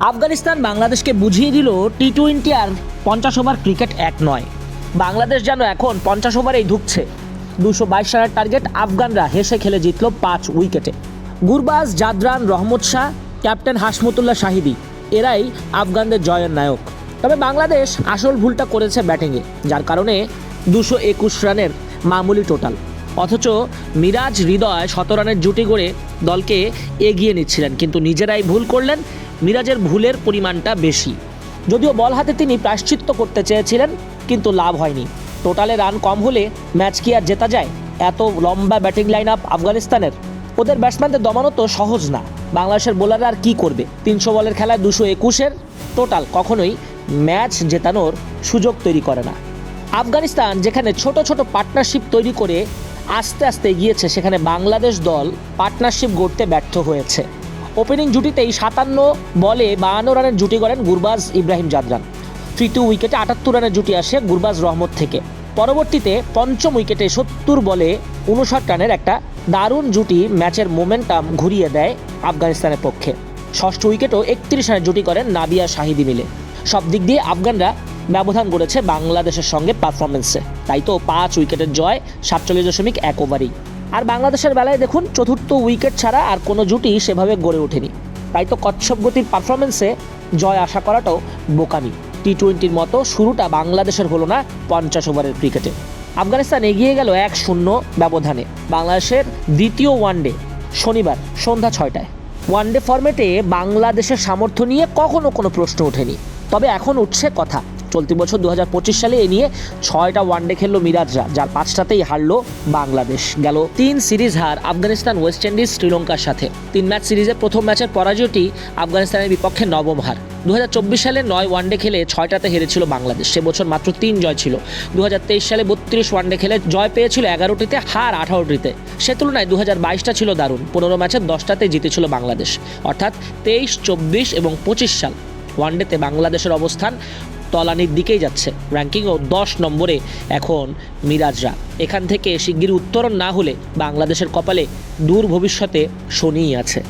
আফগানিস্তান বাংলাদেশকে বুঝিয়ে দিল টি টোয়েন্টি আর পঞ্চাশ ওভার ক্রিকেট এক নয়। বাংলাদেশ যেন এখন পঞ্চাশ ওভারেই ঢুকছে দুশো বাইশ রানের টার্গেট আফগানরা হেসে খেলে জিতল পাঁচ উইকেটে। গুরবাজ, জাদরান, রহমত শাহ, ক্যাপ্টেন হাসমতুল্লাহ শাহিদি, এরাই আফগানদের জয়ের নায়ক। তবে বাংলাদেশ আসল ভুলটা করেছে ব্যাটিংয়ে, যার কারণে দুশো একুশ রানের মামুলি টোটাল। অথচ মিরাজ হৃদয় শত রানের জুটি গড়ে দলকে এগিয়ে নিচ্ছিলেন, কিন্তু নিজেরাই ভুল করলেন। মিরাজের ভুলের পরিমাণটা বেশি। যদিও বল হাতে তিনি প্রায়শ্চিত্ত করতে চেয়েছিলেন, কিন্তু লাভ হয়নি। টোটালে রান কম হলে ম্যাচ কি আর জেতা যায়? এত লম্বা ব্যাটিং লাইন আপ আফগানিস্তানের? ওদের ব্যাটসম্যানদের দমানো তো সহজ না। বাংলাদেশের বোলাররা আর কী করবে? তিনশো বলের খেলায় দুশো একুশের? টোটাল কখনোই ম্যাচ জেতানোর সুযোগ তৈরি করে না। আফগানিস্তান, যেখানে ছোট ছোট পার্টনারশিপ তৈরি করে আস্তে আস্তে এগিয়েছে, সেখানে বাংলাদেশ দল পার্টনারশিপ গড়তে ব্যর্থ হয়েছে। ওপেনিং জুটিতেই সাতান্ন বলে বাহান্ন রানের জুটি করেন গুরবাজ ইব্রাহিম জাদরান। তৃতীয় উইকেটে আটাত্তর রানের জুটি আসে গুরবাজ রহমত থেকে। পরবর্তীতে পঞ্চম উইকেটে সত্তর বলে উনষাট রানের একটা দারুণ জুটি ম্যাচের মোমেন্টাম ঘুরিয়ে দেয় আফগানিস্তানের পক্ষে। ষষ্ঠ উইকেটও একত্রিশ রানের জুটি করেন নাবিয়া শাহিদি মিলে। সব দিক দিয়ে আফগানরা ব্যবধান গড়েছে বাংলাদেশের সঙ্গে পারফরমেন্সে তাই তো পাঁচ উইকেটের জয়, সাতচল্লিশ দশমিক এক ওভারেই আর বাংলাদেশের বেলায় দেখুন, চতুর্থ উইকেট ছাড়া আর কোনো জুটি সেভাবে গড়ে ওঠেনি। তাই তো কচ্ছপ গতির পারফরমেন্সে জয় আশা করাটাও বোকামি। টি টোয়েন্টির মতো শুরুটা বাংলাদেশের হলো না পঞ্চাশ ওভারের ক্রিকেটে আফগানিস্তান এগিয়ে গেল এক শূন্য ব্যবধানে। বাংলাদেশের দ্বিতীয় ওয়ানডে, শনিবার সন্ধ্যা ছয়টায়। ওয়ানডে ফরম্যাটে বাংলাদেশের সামর্থ্য নিয়ে কখনো কোনো প্রশ্ন ওঠেনি। তবে এখন উঠছে কথা। চলতি বছর দু হাজার পঁচিশ সালে এ নিয়ে ছয়টা ওয়ানডে খেললো মিরাজরা, যার পাঁচটাতেই হারলো বাংলাদেশ। গেল তিন সিরিজ হার আফগানিস্তান ওয়েস্ট ইন্ডিজ শ্রীলঙ্কার সাথে। তিন ম্যাচ সিরিজের প্রথম ম্যাচের পরাজয়টি আফগানিস্তানের বিপক্ষে নবম হার। দু হাজার চব্বিশ সালে নয় ওয়ানডে খেলে ছয়টাতে হেরেছিল বাংলাদেশ, সে বছর মাত্র তিন জয় ছিল। দু হাজার তেইশ সালে বত্রিশ ওয়ানডে খেলে জয় পেয়েছিল এগারোটিতে, হার আঠারোটিতে। সে তুলনায় দু বাইশটা ছিল দারুণ, পনেরো ম্যাচের দশটাতে জিতেছিল বাংলাদেশ। অর্থাৎ তেইশ, চব্বিশ এবং পঁচিশ সাল ওয়ানডেতে বাংলাদেশের অবস্থান তলানির দিকেই যাচ্ছে। র্যাঙ্কিংও দশ নম্বরে এখন মিরাজরা। এখান থেকে শিগগির উত্তরণ না হলে বাংলাদেশের কপালে দূর ভবিষ্যতে শনিই আছে।